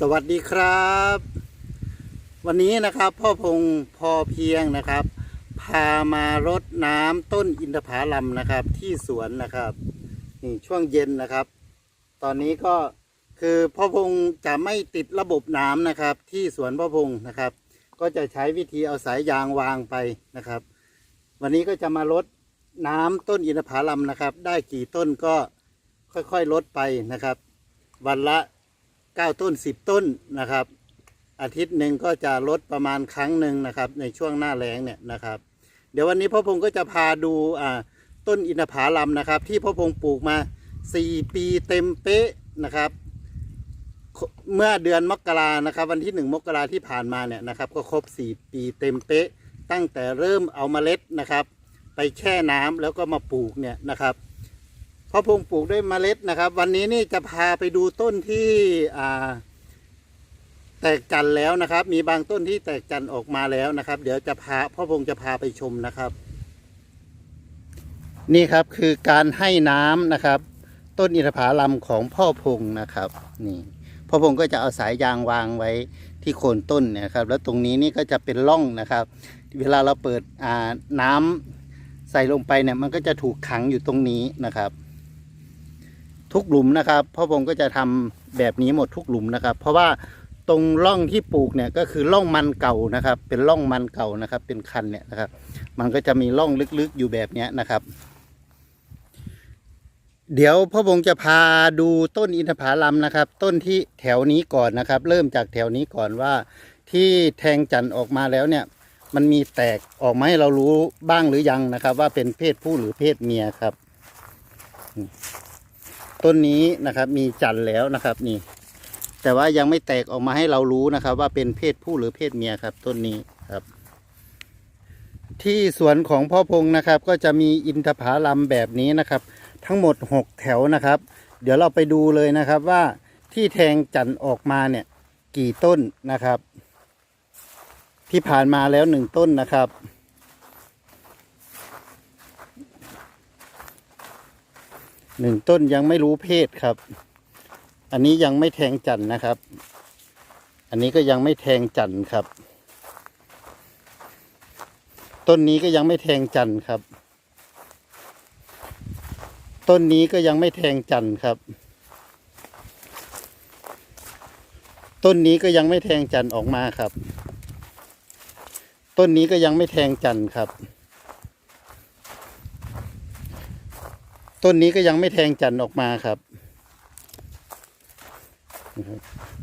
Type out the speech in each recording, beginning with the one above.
สวัสดีครับ วันนี้นะครับพ่อพงพอเพียงนะครับ พามารดน้ำต้นอินทผลัมนะครับ ที่สวนนะครับนี่ช่วงเย็นนะครับ ตอนนี้ก็คือพ่อพงจะไม่ติดระบบน้ำนะครับ ที่สวนพ่อพงนะครับ ก็จะใช้วิธีเอาสายยางวางไปนะครับ วันนี้ก็จะมารดน้ำต้นอินทผลัมนะครับ ได้กี่ต้นก็ค่อยๆลดไปนะครับ วันละ 9 ต้น 10 ต้นนะครับ อาทิตย์หนึ่งก็จะลดประมาณครั้งหนึ่งนะครับ ในช่วงหน้าแล้งเนี่ยนะครับ เดี๋ยววันนี้พ่อพงศ์ก็จะพาดูอ่าต้นอินทผลัมนะครับ ที่พ่อพงศ์ปลูกมา 4 ปีเต็มเป๊ะนะครับ เมื่อเดือนมกรานะครับ วันที่ 1 มกราที่ผ่านมาเนี่ยนะครับ ก็ครบ 4 ปีเต็มเป๊ะ ตั้งแต่เริ่มเอามาเมล็ดนะครับ ไปแช่น้ำแล้วก็มาปลูกเนี่ยนะครับ พ่อพงปลูกด้วยเมล็ดนะครับ วันนี้นี่จะพาไปดูต้นที่อ่าแตกจันแล้วนะครับ มีบางต้นที่แตกจันออกมาแล้วนะครับ เดี๋ยวจะพาพ่อพงจะพาไปชมนะครับ นี่ครับคือการให้น้ำนะครับ ต้นอินทผลัมของพ่อพงนะครับ นี่พ่อพงก็จะเอาสายยางวางไว้ที่โคนต้นเนยครับ แล้วตรงนี้นี่ก็จะเป็นร่องนะครับ เวลาเราเปิดน้ำใส่ลงไปเนี่ยมันก็จะถูกขังอยู่ตรงนี้นะครับ ทุกหลุมนะครับพ่อพงก็จะทำแบบนี้หมดทุกหลุมนะครับ เพราะว่าตรงร่องที่ปลูกเนี่ยก็คือร่องมันเก่านะครับ เป็นร่องมันเก่านะครับ เป็นคันเนี่ยนะครับ มันก็จะมีร่องลึกๆอยู่แบบนี้นะครับ เดี๋ยวพ่อพงจะพาดูต้นอินทผลัมนะครับ ต้นที่แถวนี้ก่อนนะครับ เริ่มจากแถวนี้ก่อนว่า ที่แทงจันออกมาแล้วเนี่ย มันมีแตกออกมาให้เรารู้บ้างหรือยังนะครับ ว่าเป็นเพศผู้หรือเพศเมียครับ ต้นนี้นะครับ มีจันแล้วนะครับนี่ แต่ว่ายังไม่แตกออกมาให้เรารู้นะครับ ว่าเป็นเพศผู้หรือเพศเมียครับ ต้นนี้ครับ ที่สวนของพ่อพงนะครับ ก็จะมีอินทผลัมแบบนี้นะครับ ทั้งหมดหกแถวนะครับ เดี๋ยวเราไปดูเลยนะครับว่าที่แทงจันออกมาเนี่ย กี่ต้นนะครับ ที่ผ่านมาแล้วหนึ่งต้นนะครับ หนึ่งต้นยังไม่รู้เพศครับ อันนี้ยังไม่แทงจันทร์นะครับ อันนี้ก็ยังไม่แทงจันทร์ครับ ต้นนี้ก็ยังไม่แทงจันทร์ครับ ต้นนี้ก็ยังไม่แทงจันทร์ครับ ต้นนี้ก็ยังไม่แทงจันทร์ออกมาครับ ต้นนี้ก็ยังไม่แทงจันทร์ครับ ต้นนี้ก็ยังไม่แทงจันทร์ออกมาครับ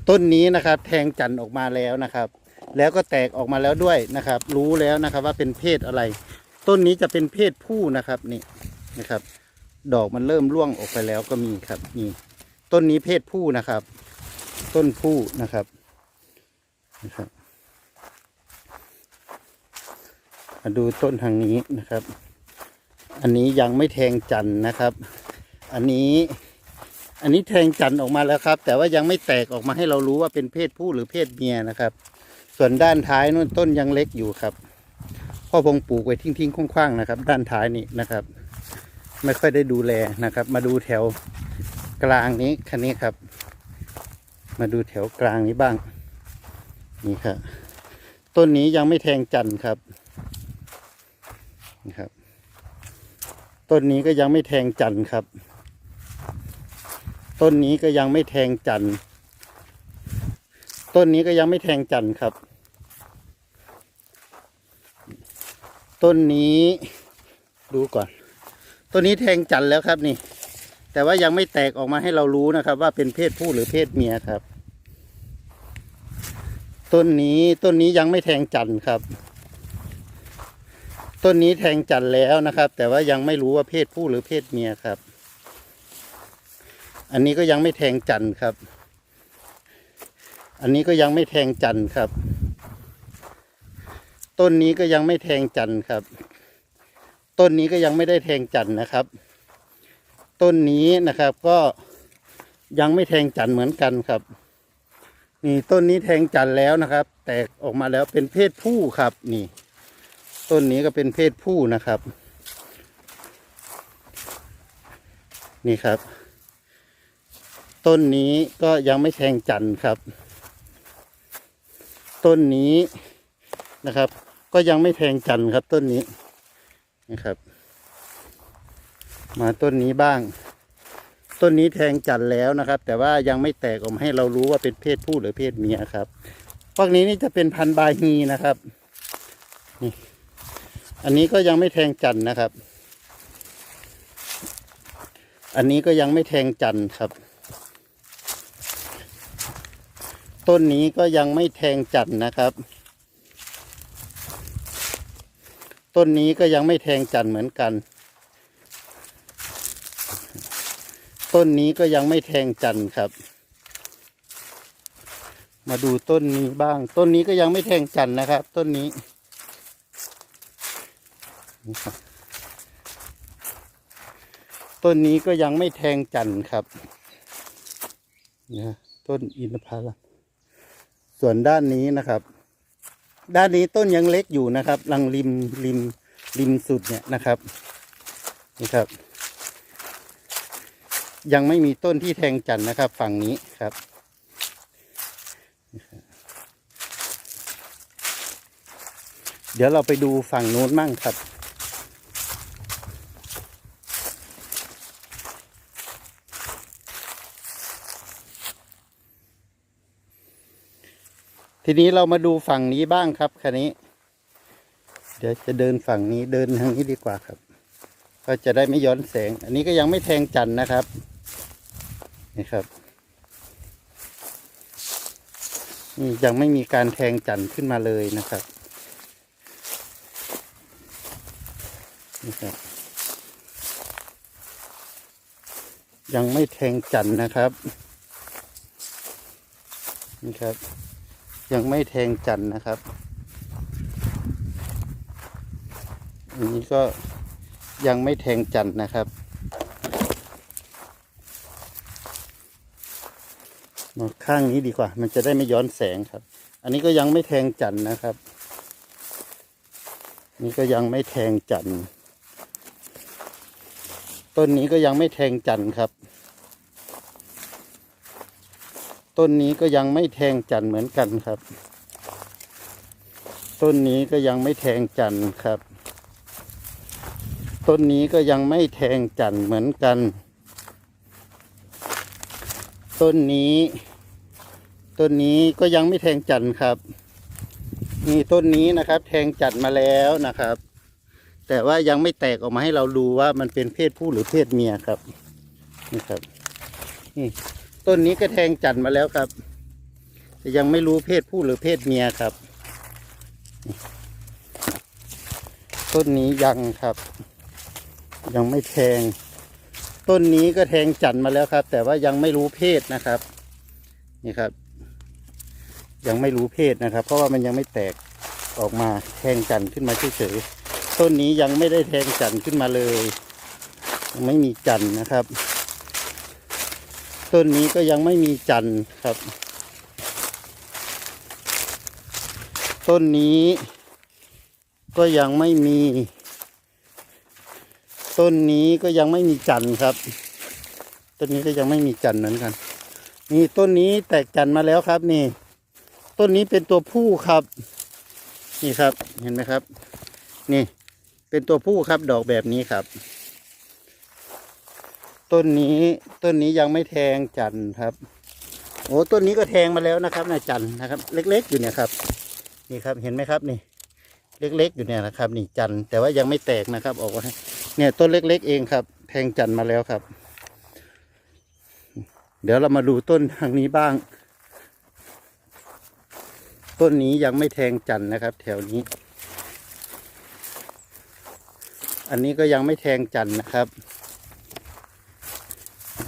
ต้นนี้นะครับ แทงจันทร์ออกมาแล้วนะครับ แล้วก็แตกออกมาแล้วด้วยนะครับ รู้แล้วนะครับ ว่าเป็นเพศอะไร ต้นนี้จะเป็นเพศผู้นะครับนี่นะครับ ดอกมันเริ่มร่วงออกไปแล้วก็มีครับนี่ต้นนี้เพศผู้นะครับ ต้นผู้นะครับนะครับมาดูต้นทางนี้นะครับ อันนี้ยังไม่แทงจันนะครับ อันนี้ อันนี้แทงจันออกมาแล้วครับ แต่ว่ายังไม่แตกออกมาให้เรารู้ว่าเป็นเพศผู้หรือเพศเมียนะครับ ส่วนด้านท้ายนู่นต้นยังเล็กอยู่ครับพ่อพงปลูกไว้ทิ้งๆคว่างๆนะครับ ด้านท้ายนี่นะครับ ไม่ค่อยได้ดูแลนะครับ มาดูแถวกลางนี้คันนี้ครับ มาดูแถวกลางนี้บ้าง นี่ครับต้นนี้ยังไม่แทงจันครับนี่ครับ ต้นนี้ก็ยังไม่แทงจันทร์ครับ ต้นนี้ก็ยังไม่แทงจันทร์ต้นนี้ก็ยังไม่แทงจันทร์ครับ ต้นนี้ดูก่อน ต้นนี้แทงจันทร์แล้วครับนี่ แต่ว่ายังไม่แตกออกมาให้เรารู้นะครับ ว่าเป็นเพศผู้หรือเพศเมียครับ ต้นนี้ต้นนี้ยังไม่แทงจันทร์ครับ ต้นนี้แทงจันแล้วนะครับ แต่ว่ายังไม่รู้ว่าเพศผู้หรือเพศเมียครับ อันนี้ก็ยังไม่แทงจันครับ อันนี้ก็ยังไม่แทงจันครับ ต้นนี้ก็ยังไม่แทงจันครับ ต้นนี้ก็ยังไม่ได้แทงจันนะครับ ต้นนี้นะครับก็ยังไม่แทงจันเหมือนกันครับนี่ต้นนี้แทงจันแล้วนะครับ แตกออกมาแล้วเป็นเพศผู้ครับนี่ ต้นนี้ก็เป็นเพศผู้นะครับ นี่ครับ ต้นนี้ก็ยังไม่แทงจันทร์ครับ ต้นนี้นะครับ ก็ยังไม่แทงจันทร์ครับต้นนี้นะครับ มาต้นนี้บ้าง ต้นนี้แทงจันทร์แล้วนะครับ แต่ว่ายังไม่แตกออกมาให้เรารู้ว่าเป็นเพศผู้หรือเพศเมียครับพวกนี้นี่จะเป็นพันธุ์บาฮีนะครับนี่ อันนี้ก็ยังไม่แทงจันทร์นะครับ อันนี้ก็ยังไม่แทงจันทร์ครับ ต้นนี้ก็ยังไม่แทงจันทร์นะครับ ต้นนี้ก็ยังไม่แทงจันทร์เหมือนกัน ต้นนี้ก็ยังไม่แทงจันทร์ครับ มาดูต้นนี้บ้าง ต้นนี้ก็ยังไม่แทงจันทร์นะครับ ต้นนี้ นี่ครับต้นนี้ก็ยังไม่แทงจันทร์ครับนะต้นอินทผลัมส่วนด้านนี้นะครับ ด้านนี้ต้นยังเล็กอยู่นะครับ ลังริมริมริมสุดเนี่ยนะครับนี่ครับ ยังไม่มีต้นที่แทงจันทร์นะครับ ฝั่งนี้ครับเดี๋ยวเราไปดูฝั่งโน้นมั่งครับ ทีนี้เรามาดูฝั่งนี้บ้างครับคันนี้ เดี๋ยวจะเดินฝั่งนี้เดินทางนี้ดีกว่าครับ ก็จะได้ไม่ย้อนแสง อันนี้ก็ยังไม่แทงจันนะครับ นี่ครับนี่ยังไม่มีการแทงจันขึ้นมาเลยนะครับนี่ครับ ยังไม่แทงจันนะครับ นี่ครับ ยังไม่แทงจันนะครับ อันนี้ก็ยังไม่แทงจันนะครับ มาข้างนี้ดีกว่า มันจะได้ไม่ย้อนแสงครับ อันนี้ก็ยังไม่แทงจันนะครับ นี่ก็ยังไม่แทงจันต้นนี้ก็ยังไม่แทงจันครับ ต้นนี้ก็ยังไม่แทงจันเหมือนกันครับ ต้นนี้ก็ยังไม่แทงจันครับ ต้นนี้ก็ยังไม่แทงจันเหมือนกัน ต้นนี้ ต้นนี้ก็ยังไม่แทงจันครับนี่ต้นนี้นะครับ แทงจันมาแล้วนะครับ แต่ว่ายังไม่แตกออกมาให้เราดูว่ามันเป็นเพศผู้หรือเพศเมียครับนี่ครับนี่ ต้นนี้ก็แทงจันทร์มาแล้วครับ แต่ยังไม่รู้เพศผู้หรือเพศเมียครับ ต้นนี้ยังครับ ยังไม่แทง ต้นนี้ก็แทงจันทร์มาแล้วครับ แต่ว่ายังไม่รู้เพศนะครับ นี่ครับ ยังไม่รู้เพศนะครับ เพราะว่ามันยังไม่แตกออกมาแทงจันทร์ขึ้นมาเฉยๆต้นนี้ยังไม่ได้แทงจันทร์ขึ้นมาเลย ไม่มีจันทร์นะครับ ต้นนี้ก็ยังไม่มีจันทร์ครับ ต้นนี้ ก็ยังไม่มี ต้นนี้ก็ยังไม่มีจันทร์ครับ ต้นนี้ก็ยังไม่มีจันทร์เหมือนกันนี่ต้นนี้แตกจันทร์มาแล้วครับนี่ ต้นนี้เป็นตัวผู้ครับ นี่ครับเห็นไหมครับ นี่ เป็นตัวผู้ครับดอกแบบนี้ครับ ต้นนี้ต้นนี้ยังไม่แทงจันทร์ครับโอ้ต้นนี้ก็แทงมาแล้วนะครับนายจันทร์นะครับ เล็ก ๆ อยู่เนี่ยครับ นี่ครับเห็นไหมครับนี่ เล็กๆอยู่เนี่ยนะครับ นี่จันทร์แต่ว่ายังไม่แตกนะครับ ออกมาเนี่ยต้นเล็ก ๆ เองครับ แทงจันทร์มาแล้วครับ เดี๋ยวเรามาดูต้นทางนี้บ้าง ต้นนี้ยังไม่แทงจันทร์นะครับ แถวนี้ อันนี้ก็ยังไม่แทงจันทร์นะครับ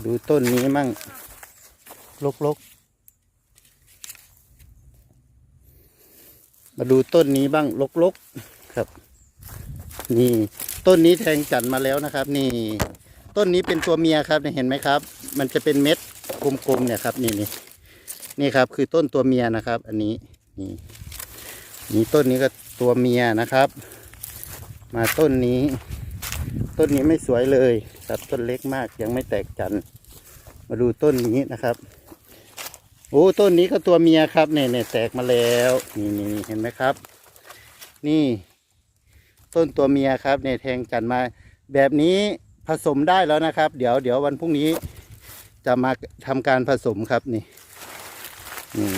ดูต้นนี้มั่งลกๆมาดูต้นนี้บ้างลกๆครับ นี่ต้นนี้แทงจันทร์มาแล้วนะครับ นี่ ต้นนี้เป็นตัวเมียครับเนี่ยเห็นไหมครับ มันจะเป็นเม็ดกลมๆเนี่ยครับ นี่นี่นี่ครับ คือต้นตัวเมียนะครับ อันนี้นี่นี่ต้นนี้ก็ตัวเมียนะครับ มาต้นนี้ ต้นนี้ไม่สวยเลยครับต้นเล็กมากยังไม่แตกจันมาดูต้นนี้นะครับโอ้ต้นนี้ก็ตัวเมียครับเนี่ยเนี่ยแตกมาแล้วนี่นี่เห็นไหมครับ นี่ ต้นตัวเมียครับเนี่ยแทงจันมา แบบนี้ผสมได้แล้วนะครับ เดี๋ยวเดี๋ยววันพรุ่งนี้ จะมาทำการผสมครับนี่นี่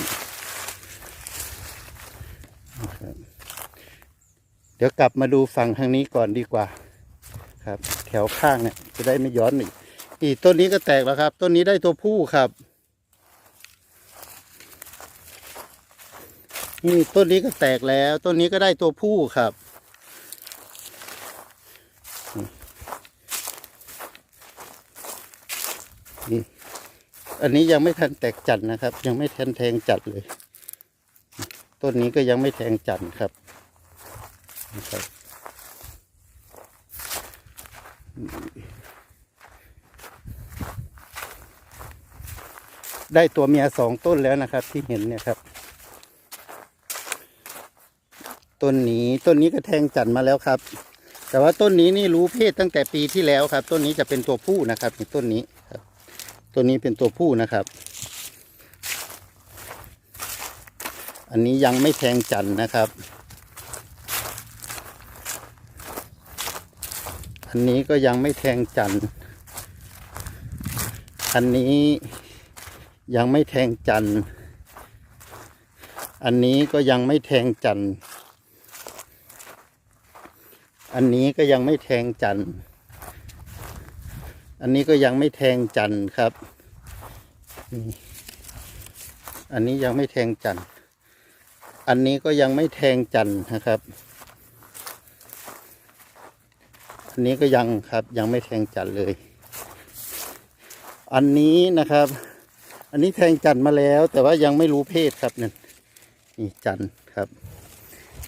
เดี๋ยวกลับมาดูฝั่งทางนี้ก่อนดีกว่า ครับ แถวข้างเนี่ยจะได้ไม่ย้อนอีกอีกต้นนี้ก็แตกแล้วครับ ต้นนี้ได้ตัวผู้ครับ นี่ต้นนี้ก็แตกแล้วต้นนี้ก็ได้ตัวผู้ครับอันนี้ยังไม่ทันแตกจันทร์นะครับ ยังไม่ทันแทงจัดเลย ต้นนี้ก็ยังไม่แทงจันทร์ครับนะครับ ได้ตัวเมียสองต้นแล้วนะครับ ที่เห็นเนี่ยครับ ต้นนี้ต้นนี้ก็แทงจันทร์มาแล้วครับ แต่ว่าต้นนี้นี่รู้เพศตั้งแต่ปีที่แล้วครับ ต้นนี้จะเป็นตัวผู้นะครับต้นนี้ครับต้นนี้เป็นตัวผู้นะครับ อันนี้ยังไม่แทงจันทร์นะครับ อันนี้ก็ยังไม่แทงจันทร์อันนี้ ยังไม่แทงจันทร์อันนี้ก็ยังไม่แทงจันทร์อันนี้ก็ยังไม่แทงจันทร์อันนี้ก็ยังไม่แทงจันทร์ครับ อันนี้ยังไม่แทงจันทร์อันนี้ก็ยังไม่แทงจันทร์นะครับ อันนี้ก็ยังครับยังไม่แทงจันทร์เลย อันนี้นะครับ อันนี้แทงจันทร์มาแล้ว แต่ว่ายังไม่รู้เพศครับนั่นนี่จันทร์ครับ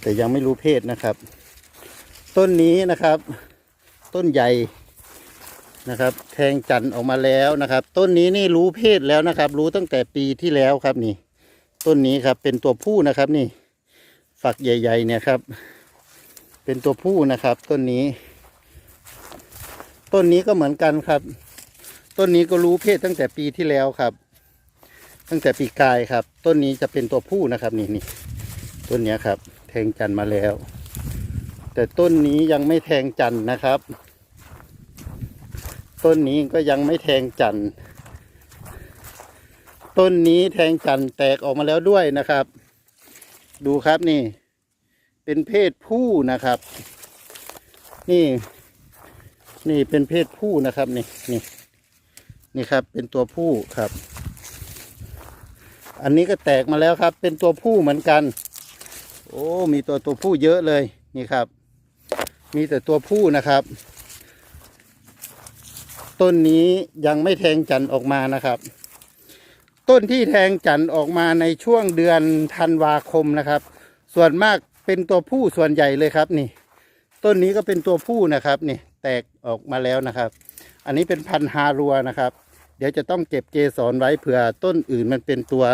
แต่ยังไม่รู้เพศนะครับ ต้นนี้นะครับ ต้นใหญ่นะครับ แทงจันทร์ออกมาแล้วนะครับ ต้นนี้นี่รู้เพศแล้วนะครับ รู้ตั้งแต่ปีที่แล้วครับนี่ ต้นนี้ครับเป็นตัวผู้นะครับนี่ ฝักใหญ่ ๆ เนี่ยครับ เป็นตัวผู้นะครับ ต้นนี้ ต้นนี้ก็เหมือนกันครับ ต้นนี้ก็รู้เพศตั้งแต่ปีที่แล้วครับ ตั้งแต่ปีกายครับ ต้นนี้จะเป็นตัวผู้นะครับนี่นี่ต้นนี้ครับ แทงจันมาแล้ว แต่ต้นนี้ยังไม่แทงจันนะครับ ต้นนี้ก็ยังไม่แทงจันต้นนี้แทงจันแตกออกมาแล้วด้วยนะครับ ดูครับนี่ เป็นเพศผู้นะครับ นี่ นี่เป็นเพศผู้นะครับ นี่นี่นี่ครับ เป็นตัวผู้ครับ อันนี้ก็แตกมาแล้วครับ เป็นตัวผู้เหมือนกัน โอ้ มีตัวตัวผู้เยอะเลยนี่ครับ มีแต่ตัวผู้นะครับ ต้นนี้ยังไม่แทงจันออกมานะครับ ต้นที่แทงจันออกมาในช่วงเดือนธันวาคมนะครับ ส่วนมากเป็นตัวผู้ส่วนใหญ่เลยครับนี่ ต้นนี้ก็เป็นตัวผู้นะครับนี่แตกออกมาแล้วนะครับ อันนี้เป็นพันธุ์ฮารัวนะครับ เดี๋ยวจะต้องเก็บเกสรไว้เผื่อต้นอื่นมันเป็นตัว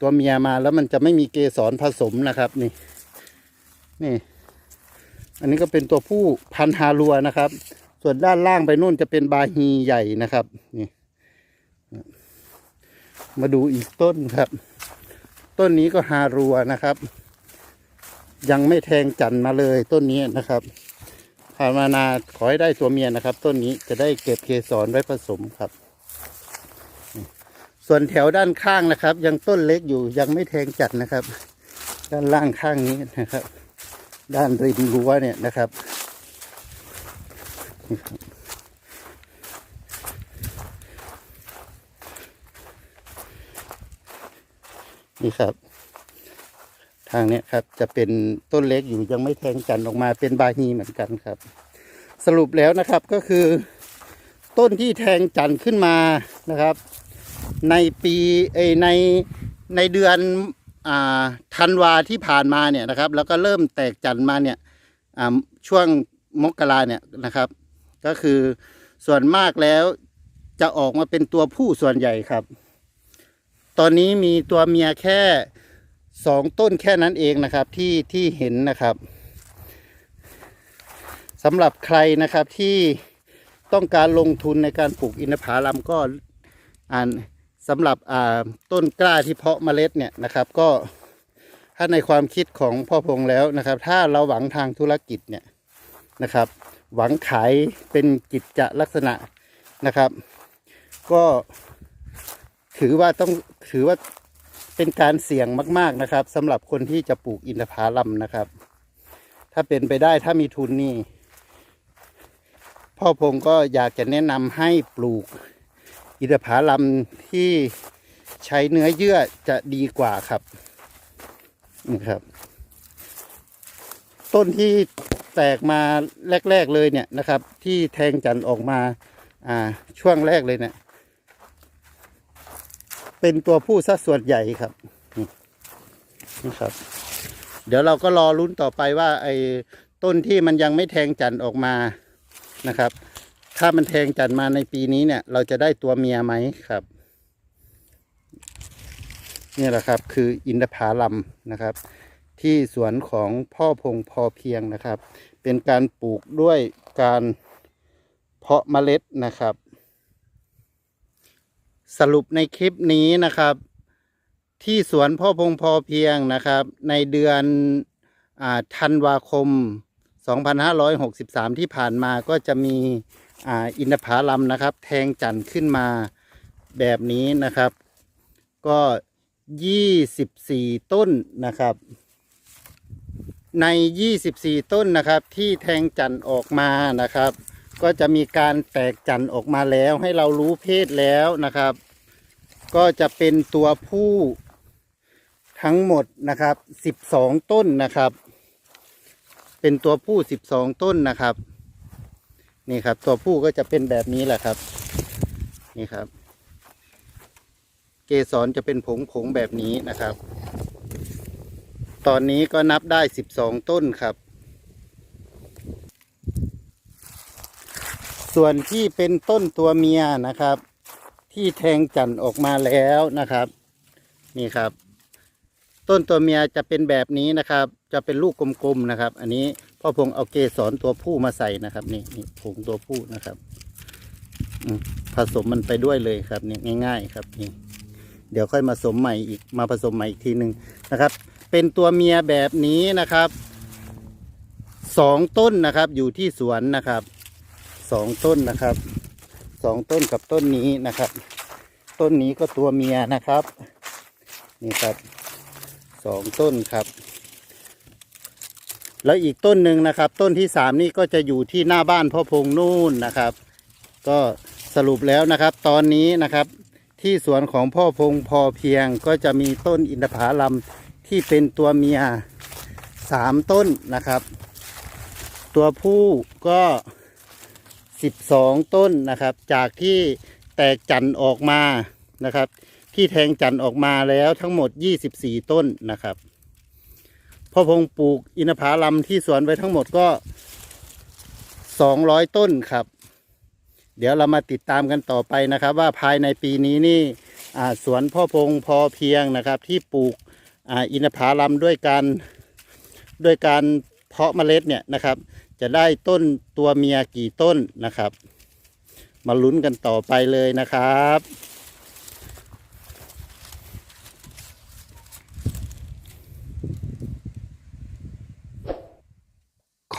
ตัวเมียมาแล้วมันจะไม่มีเกสรผสมนะครับนี่ นี่ อันนี้ก็เป็นตัวผู้พันฮารัวนะครับ ส่วนด้านล่างไปนู่นจะเป็นบาฮีใหญ่นะครับ นี่ มาดูอีกต้นครับ ต้นนี้ก็ฮารัวนะครับ ยังไม่แทงจันทร์มาเลยต้นนี้นะครับผ่านมานาขอให้ได้ตัวเมียนะครับ ต้นนี้จะได้เก็บเกสรไว้ผสมครับ ส่วนแถวด้านข้างนะครับ ยังต้นเล็กอยู่ยังไม่แทงจัดนะครับ ด้านล่างข้างนี้นะครับ ด้านริมรั้วเนี่ยนะครับนี่ครับ ทางเนี้ยครับจะเป็นต้นเล็กอยู่ยังไม่แทงจันออกมาเป็นบาฮีเหมือนกันครับ สรุปแล้วนะครับก็คือ ต้นที่แทงจันขึ้นมานะครับ ในปีในในเดือนธันวาที่ผ่านมาเนี่ยนะครับ แล้วก็เริ่มแตกจันทร์มาเนี่ยช่วงมกราเนี่ยนะครับ ก็คือส่วนมากแล้วจะออกมาเป็นตัวผู้ส่วนใหญ่ครับ ตอนนี้มีตัวเมียแค่สองต้นแค่นั้นเองนะครับที่ที่เห็นนะครับสำหรับใครนะครับที่ต้องการลงทุนในการปลูกอินทผลัมก็อ่าน สำหรับต้นกล้าที่เพาะเมล็ดเนี่ยนะครับ ก็ถ้าในความคิดของพ่อพงแล้วนะครับ ถ้าเราหวังทางธุรกิจเนี่ยนะครับ หวังขายเป็นกิจจลักษณะนะครับ ก็ถือว่าต้องถือว่าเป็นการเสี่ยงมาก ๆนะครับสำหรับคนที่จะปลูกอินทผลัมนะครับ ถ้าเป็นไปได้ถ้ามีทุนนี่พ่อพงก็อยากจะแนะนำให้ปลูก อินทผลัมที่ใช้เนื้อเยื่อจะดีกว่าครับนี่ครับ ต้นที่แตกมาแรก ๆเลยเนี่ยนะครับ ที่แทงจันทร์ออกมา อ่า ช่วงแรกเลยเนี่ย เป็นตัวผู้ซะส่วนใหญ่ครับนี่นะครับ เดี๋ยวเราก็รอลุ้นต่อไปว่าไอ้ต้นที่มันยังไม่แทงจันทร์ออกมานะครับ ถ้ามันแทงจันทร์มาในปีนี้เนี่ย เราจะได้ตัวเมียไหมครับ นี่แหละครับ คืออินทผลัมนะครับ ที่สวนของพ่อพงพอเพียงนะครับ เป็นการปลูกด้วยการเพาะเมล็ดนะครับ สรุปในคลิปนี้นะครับ ที่สวนพ่อพงพอเพียงนะครับ ในเดือนอธันวาคม 2563 ที่ผ่านมาก็จะมี อินทผลัมนะครับ แทงจันทร์ขึ้นมาแบบนี้นะครับ ก็24ต้นนะครับ ใน24ต้นนะครับที่แทงจันทร์ออกมานะครับ ก็จะมีการแตกจันทร์ออกมาแล้วให้เรารู้เพศแล้วนะครับ ก็จะเป็นตัวผู้ทั้งหมดนะครับ 12 ต้นนะครับ เป็นตัวผู้ 12 ต้นนะครับ นี่ครับ ตัวผู้ก็จะเป็นแบบนี้แหละครับ นี่ครับ เกสรจะเป็นผงผงๆแบบนี้นะครับ ตอนนี้ก็นับได้12ต้นครับ ส่วนที่เป็นต้นตัวเมียนะครับ ที่แทงจันออกมาแล้วนะครับ นี่ครับ ต้นตัวเมียจะเป็นแบบนี้นะครับ จะเป็นลูกกลมๆนะครับ อันนี้ พ่อพงเอาเกสรตัวผู้มาใส่นะครับ นี่นี่ผงตัวผู้นะครับผสมมันไปด้วยเลยครับนี่ง่าย ๆ ครับนี่เดี๋ยวค่อยมาสมใหม่อีกมาผสมใหม่อีกทีหนึ่งนะครับ เป็นตัวเมียแบบนี้นะครับสองต้นนะครับ อยู่ที่สวนนะครับสองต้นนะครับสองต้นกับต้นนี้นะครับ ต้นนี้ก็ตัวเมียนะครับ นี่ครับสองต้นครับ แล้วอีกต้นหนึ่งนะครับ ต้นที่สามนี่ก็จะอยู่ที่หน้าบ้านพ่อพงนู่นนะครับ ก็สรุปแล้วนะครับ ตอนนี้นะครับ ที่สวนของพ่อพงพอเพียงก็จะมีต้นอินทผลัมที่เป็นตัวเมียสามต้นนะครับ ตัวผู้ก็สิบสองต้นนะครับ จากที่แตกจันทร์ออกมานะครับ ที่แทงจันทร์ออกมาแล้วทั้งหมด24ต้นนะครับ พ่อพงปลูกอินทผลัมที่สวนไว้ทั้งหมดก็200ต้นครับ เดี๋ยวเรามาติดตามกันต่อไปนะครับ ว่าภายในปีนี้นี่สวนพ่อพงพอเพียงนะครับ ที่ปลูกออินทผลัมด้วยการด้วยการเพาะเมล็ดเนี่ยนะครับ จะได้ต้นตัวเมียกี่ต้นนะครับ มาลุ้นกันต่อไปเลยนะครับ